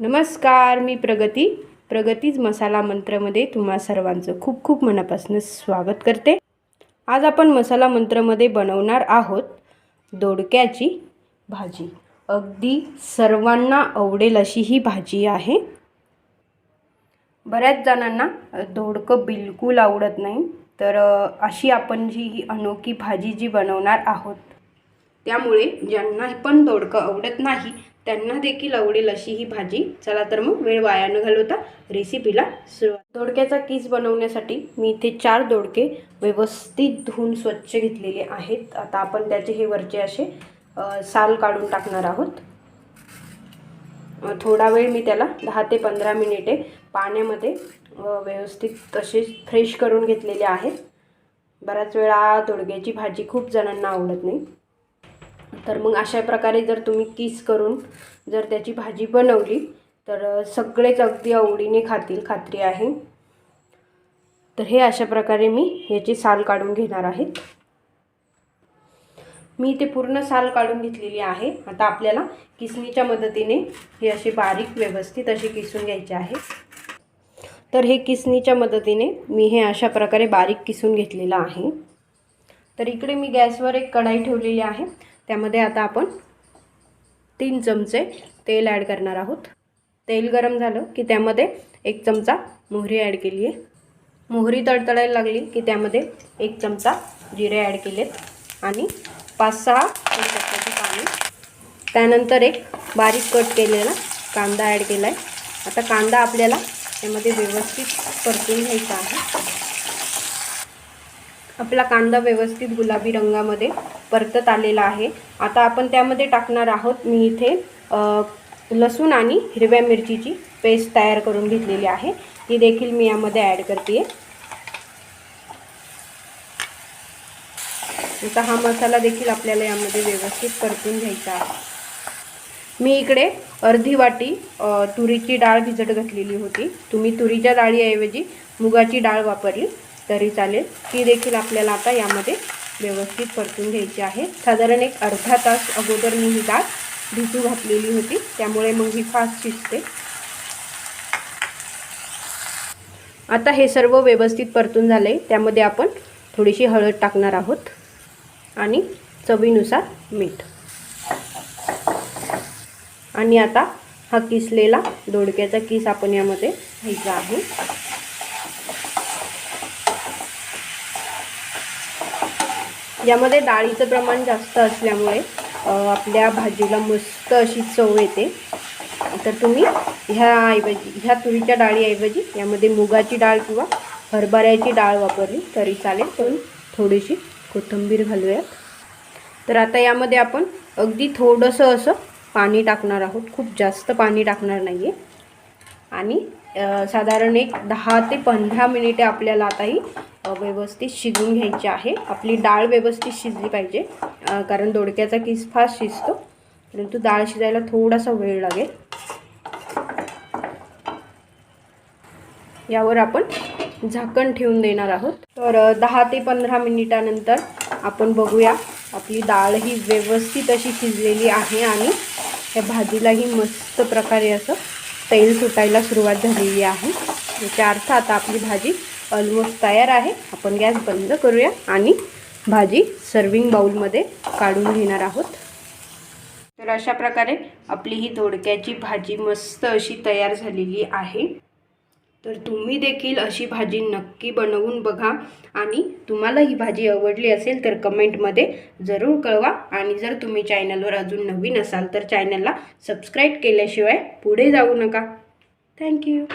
नमस्कार मी प्रगती. प्रगतीज मसाला मंत्रमध्ये तुम्हा सर्वांचं खूप खूप मनापासून स्वागत करते. आज आपण मसाला मंत्रमध्ये बनवणार आहोत दोडक्याची भाजी. अगदी सर्वांना आवडेल अशी ही भाजी आहे. बऱ्याच जणांना दोडकं बिलकुल आवडत नाही तर अशी आपण जी ही अनोखी भाजी जी बनवणार आहोत त्यामुळे ज्यांना पण दोडकं आवडत नाही त्यांना देखील आवडेल अशी ही भाजी. चला तर मग वेळ वाया न घालवता रेसिपीला सुरुवात. दोडक्याचा किस बनवण्यासाठी मी इथे चार दोडके व्यवस्थित धुवून स्वच्छ घेतलेले आहेत. आता आपण त्याचे हे वरचे असे साल काढून टाकणार आहोत. थोडा वेळ मी त्याला दहा ते पंधरा मिनिटे पाण्यामध्ये व्यवस्थित तसेच फ्रेश करून घेतलेले आहेत. बऱ्याच वेळा दोडक्याची भाजी खूप जणांना आवडत नाही. तर मग अशा प्रकारे जर तुम्ही किस करून जर त्याची भाजी बनवली तर सगळेच अगदी आवडीने खातील खात्री आहे. तर हे अशा प्रकारे मी याची साल काढून घेणार आहेत मी ते पूर्ण साल काढून घेतलेली आहे. आता आपल्याला किसणीच्या मदतीने हे असे बारीक व्यवस्थित असे किसून घ्यायचे आहे. तर हे किसणीच्या मदतीने मी हे अशा प्रकारे बारीक किसून घेतलेलं आहे. तर इकडे मी गॅसवर एक कढाई ठेवलेली आहे. त्यामध्ये आता आपण तीन चमचे तेल ॲड करणार आहोत. तेल गरम झालं की त्यामध्ये एक चमचा मोहरी ॲड केली आहे. मोहरी तडतडायला लागली की त्यामध्ये एक चमचा जिरे ॲड केलेत आणि पाच सहा कढीपत्त्याची पाणी त्यानंतर एक बारीक कट केलेला कांदा ॲड केला आहे आता कांदा आपल्याला त्यामध्ये व्यवस्थित परतून घ्यायचा आहे. आपला कांदा व्यवस्थित गुलाबी रंगामध्ये परतत आलेला आहे. आता आपण त्यामध्ये टाकणार आहोत. मी इथे लसूण आणि हिरव्या मिरचीची पेस्ट तयार करून घेतलेली आहे. ती देखील मी यामध्ये ॲड करते आता हा मसाला देखील आपल्याला यामध्ये व्यवस्थित परतून घ्यायचा आहे. मी इकडे अर्धी वाटी तुरीची डाळ भिजत घातलेली होती. तुम्ही तुरीच्या डाळीऐवजी मुगाची डाळ वापरली. तरी चालेल. ती देखील आपल्याला आता यामध्ये व्यवस्थित परतून घ्यायची आहे. साधारण एक अर्धा तास अगोदर मी ही डाळ भिजू घातलेली होती. त्यामुळे मग ही फास्ट शिजते. आता हे सर्व व्यवस्थित परतून झाले. त्यामध्ये आपण थोडीशी हळद टाकणार आहोत आणि चवीनुसार मीठ. आणि आता हा किसलेला दोडक्याचा किस आपण यामध्ये घ्यायचा आहे. यामध्ये डाळीचं प्रमाण जास्त असल्यामुळे आपल्या भाजीला मस्त अशी चव येते. तर तुम्ही ह्याऐवजी ह्या तुरीच्या डाळीऐवजी यामध्ये मुगाची डाळ किंवा हरभऱ्याची डाळ वापरली तरी चालेल. पण थोडीशी कोथिंबीर घालूयात. तर आता यामध्ये आपण अगदी थोडंसं असं पाणी टाकणार आहोत. खूप जास्त पाणी टाकणार नाही आहे आणि साधारण एक दहा ते पंधरा मिनिटे आपल्याला आता ही व्यवस्थित शिजून घ्यायची आहे. आपली डाळ व्यवस्थित शिजली पाहिजे कारण दोडक्याचा किस फास्ट शिजतो. परंतु डाळ शिजायला थोडासा वेळ लागेल. यावर आपण झाकण ठेवून देणार आहोत. तर दहा ते पंधरा मिनिटानंतर आपण बघूया आपली डाळ ही व्यवस्थित अशी शिजलेली आहे आणि या भाजीलाही मस्त प्रकारे असं तेल सुटायला सुरुवात झालेली आहे. याचा अर्थ आता आपली भाजी ऑलमोस्ट तयार आहे. आपण गॅस बंद करूया आणि भाजी सर्विंग बाउलमध्ये काढून घेणार आहोत. तर अशा प्रकारे आपली ही दोडक्याची भाजी मस्त अशी तयार झालेली आहे. तर तुम्ही देखील अशी भाजी नक्की बनवून बघा. आणि तुम्हाला ही भाजी आवडली असेल तर कमेंटमध्ये जरूर कळवा. आणि जर तुम्ही चॅनलवर अजून नवीन असाल तर चॅनलला सबस्क्राईब केल्याशिवाय पुढे जाऊ नका. थँक्यू.